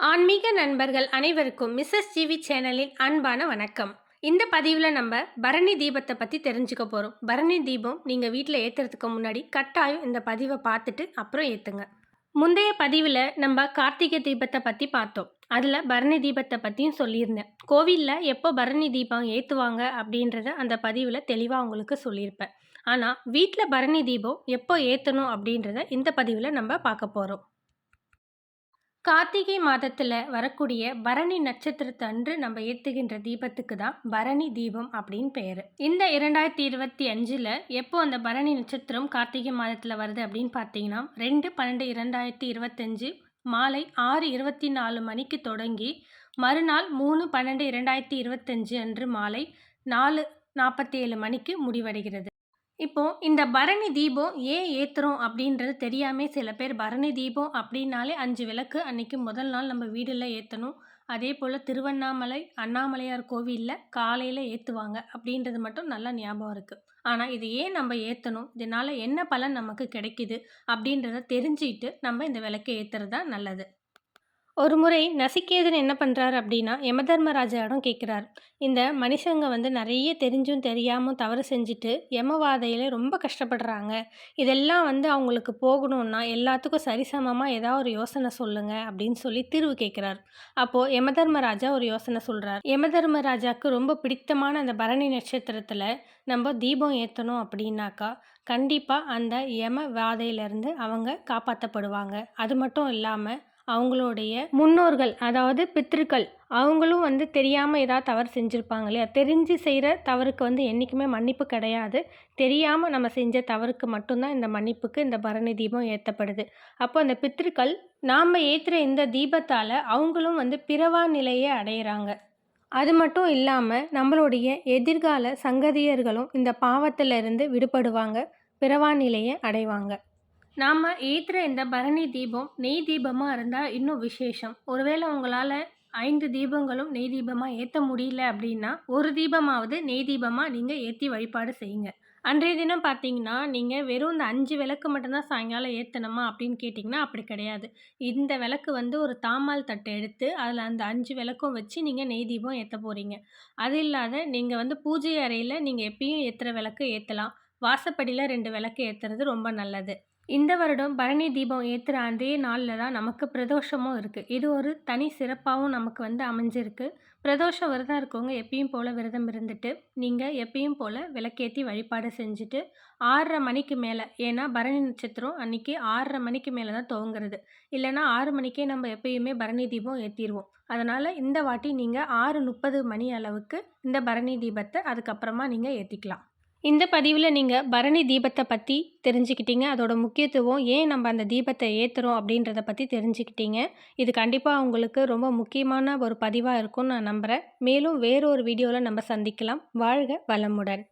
ஆன்மீக நண்பர்கள் அனைவருக்கும் மிஸ்ஸஸ் ஜிவி சேனலின் அன்பான வணக்கம். இந்த பதிவில் நம்ம பரணி தீபத்தை பற்றி தெரிஞ்சுக்க போகிறோம் பரணி தீபம் நீங்கள் வீட்டில் ஏற்றுறதுக்கு முன்னாடி கட்டாயம் இந்த பதிவை பார்த்துட்டு அப்புறம் ஏற்றுங்க முந்தைய பதிவில் நம்ம கார்த்திகை தீபத்தை பற்றி பார்த்தோம். அதில் பரணி தீபத்தை பற்றியும் சொல்லியிருந்தேன். கோவிலில் எப்போ பரணி தீபம் ஏற்றுவாங்க அப்படின்றத அந்த பதிவில் தெளிவாக உங்களுக்கு சொல்லியிருப்பேன். ஆனால் வீட்டில் பரணி தீபம் எப்போ ஏற்றணும் அப்படின்றத இந்த பதிவில் நம்ம பார்க்க போகிறோம் கார்த்திகை மாதத்தில் வரக்கூடிய பரணி நட்சத்திரத்தை அன்று நம்ம ஏற்றுகின்ற தீபத்துக்கு தான் பரணி தீபம் அப்படின்னு பெயர். இந்த இரண்டாயிரத்தி இருபத்தி அஞ்சில் எப்போ அந்த பரணி நட்சத்திரம் கார்த்திகை மாதத்தில் வருது அப்படின்னு பார்த்தீங்கன்னா ரெண்டு பன்னெண்டு இரண்டாயிரத்தி இருபத்தஞ்சு மாலை ஆறு இருபத்தி நாலு மணிக்கு தொடங்கி மறுநாள் மூணு பன்னெண்டு இரண்டாயிரத்தி இருபத்தஞ்சு அன்று மாலை நாலு நாற்பத்தி ஏழு மணிக்கு முடிவடைகிறது. இப்போது இந்த பரணி தீபம் ஏன் ஏற்றுறோம் அப்படின்றது தெரியாமல் சில பேர் பரணி தீபம் அப்படின்னாலே அஞ்சு விளக்கு அன்றைக்கி முதல் நாள் நம்ம வீடில் ஏற்றணும் அதே போல் திருவண்ணாமலை அண்ணாமலையார் கோவிலில் காலையில் ஏற்றுவாங்க அப்படின்றது மட்டும் நல்லா ஞாபகம் இருக்குது ஆனால் இது ஏன் நம்ம ஏற்றணும் இதனால் என்ன பலன் நமக்கு கிடைக்கிது அப்படின்றத தெரிஞ்சுக்கிட்டு நம்ம இந்த விளக்கை ஏற்றுறது தான் நல்லது. ஒரு முறை நசிகேதன் என்ன பண்ணுறாரு அப்படின்னா யமதர்மராஜாவிடம் கேட்குறாரு. இந்த மனுஷங்க வந்து நிறைய தெரிஞ்சும் தெரியாமல் தவறு செஞ்சுட்டு யமவாதையில் ரொம்ப கஷ்டப்படுறாங்க. இதெல்லாம் வந்து அவங்களுக்கு போகணுன்னா எல்லாத்துக்கும் சரிசமமாக ஏதாவது ஒரு யோசனை சொல்லுங்கள் அப்படின்னு சொல்லி தீர்வு கேட்குறாரு. அப்போது யமதர்மராஜா ஒரு யோசனை சொல்கிறார் யமதர்மராஜாவுக்கு ரொம்ப பிடித்தமான அந்த பரணி நட்சத்திரத்தில் நம்ம தீபம் ஏற்றணும் அப்படின்னாக்கா கண்டிப்பாக அந்த யம வாதையிலேருந்து அவங்க காப்பாற்றப்படுவாங்க அது மட்டும் இல்லாமல் அவங்களுடைய முன்னோர்கள் அதாவது பித்திருக்கள் அவங்களும் வந்து தெரியாமல் ஏதாவது தவறு செஞ்சுருப்பாங்க இல்லையா? தெரிஞ்சு செய்கிற தவறுக்கு வந்து என்றைக்குமே மன்னிப்பு கிடையாது. தெரியாமல் நம்ம செஞ்ச தவறுக்கு மட்டும்தான் இந்த மன்னிப்புக்கு இந்த பரணி தீபம் ஏற்றப்படுது அப்போ அந்த பித்திருக்கள் நாம் ஏற்றுற இந்த தீபத்தால் அவங்களும் வந்து பிறவா நிலையை அடையிறாங்க. அது மட்டும் இல்லாமல் நம்மளுடைய எதிர்கால சங்கதியர்களும் இந்த பாவத்திலிருந்து விடுபடுவாங்க பிறவா நிலையை அடைவாங்க. நாம் ஏற்றுற இந்த பரணி தீபம் நெய் தீபமாக இருந்தால் இன்னும் விசேஷம். ஒருவேளை உங்களால் ஐந்து தீபங்களும் நெய் தீபமாக ஏற்ற முடியல அப்படின்னா ஒரு தீபமாவது நெய் தீபமாக நீங்கள் ஏற்றி வழிபாடு செய்யுங்க. அன்றைய தினம் பார்த்தீங்கன்னா நீங்கள் வெறும் இந்த அஞ்சு விளக்கு மட்டும்தான் சாயங்காலம் ஏற்றணுமா அப்படின்னு கேட்டிங்கன்னா அப்படி கிடையாது. இந்த விளக்கு வந்து ஒரு தாமால் தட்டை எடுத்து அதில் அந்த அஞ்சு விளக்கும் வச்சு நீங்கள் நெய் தீபம் ஏற்ற போகிறீங்க அது இல்லாத நீங்கள் வந்து பூஜை அறையில் நீங்கள் எப்பயும் ஏற்றுற விளக்கு ஏற்றலாம் வாசப்படியில் ரெண்டு விளக்கு ஏற்றுறது ரொம்ப நல்லது. இந்த வருடம் பரணி தீபம் ஏற்றுற அதே நாளில் தான் நமக்கு பிரதோஷமும் இருக்குது இது ஒரு தனி சிறப்பாகவும் நமக்கு வந்து அமைஞ்சிருக்கு. பிரதோஷம் விரதம் இருக்கவங்க எப்பயும் போல் விரதம் இருந்துட்டு நீங்கள் எப்பயும் போல் விளக்கேற்றி வழிபாடு செஞ்சுட்டு ஆறரை மணிக்கு மேலே ஏன்னா பரணி நட்சத்திரம் அன்றைக்கி ஆறரை மணிக்கு மேலே தான் துவங்குறது. இல்லைனா ஆறு மணிக்கே நம்ம எப்பயுமே பரணி தீபம் ஏற்றிடுவோம் அதனால் இந்த வாட்டி நீங்கள் ஆறு முப்பது மணி அளவுக்கு இந்த பரணி தீபத்தை அதுக்கப்புறமா நீங்கள் ஏற்றிக்கலாம் இந்த பதிவில் நீங்கள் பரணி தீபத்தை பற்றி தெரிஞ்சுக்கிட்டீங்க. அதோட முக்கியத்துவம் ஏன் நம்ம அந்த தீபத்தை ஏற்றுறோம் அப்படின்றத பற்றி தெரிஞ்சுக்கிட்டீங்க. இது கண்டிப்பாக உங்களுக்கு ரொம்ப முக்கியமான ஒரு பதிவாக இருக்கும்னு நான் நம்புகிறேன் மேலும் வேறொரு வீடியோவில் நம்ம சந்திக்கலாம். வாழ்க வளமுடன்.